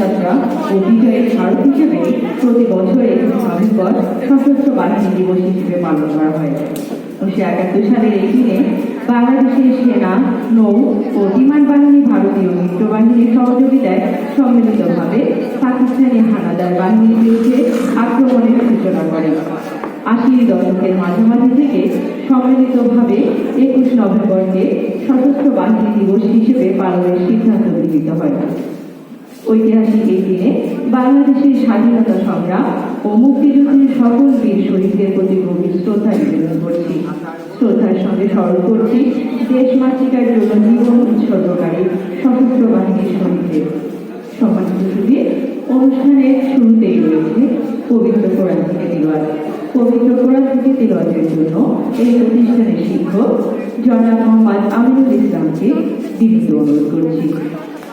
যাত্রা ও বিজয়ের স্মারক হিসেবে প্রতি বছর নভেম্বর সশস্ত্র বাহিনী দিবস হিসেবে পালন করা হয়। উনিশশো একাত্তর সালের এই দিনে বাংলাদেশের সেনা, নৌ ও বিমান বাহিনী ভারতীয় মিত্র বাহিনীর সহযোগিতায় সম্মিলিতভাবে পাকিস্তানি হানাদার বাহিনীর বিরুদ্ধে আক্রমণের সূচনা করে। আশির দশকের মাঝামাঝি থেকে সম্মিলিতভাবে একুশ নভেম্বরকে সশস্ত্র বাহিনী দিবস হিসেবে পালনের সিদ্ধান্ত ঐতিহাসিক এই দিনে বাংলাদেশের স্বাধীনতা সংগ্রাম ও মুক্তিযুদ্ধের সকল বীর শহীদদের প্রতি গভীর শ্রদ্ধা নিবেদন করছি। শ্রদ্ধার সঙ্গে স্মরণ করছি দেশ মাতৃকার জন্য জীবন উৎসর্গকারী সশস্ত্র বাহিনীর শহীদদের। সম্মানিত সুদী অনুষ্ঠানের শুরুতেই রয়েছে পবিত্র কোরআন থেকে তিলওয়াত। পবিত্র কোরআন থেকে তিলওয়াতের জন্য এই প্রতিষ্ঠানের শিক্ষক জনাব মোহাম্মদ আমিনুল ইসলামকে বিনীত অনুরোধ করছি।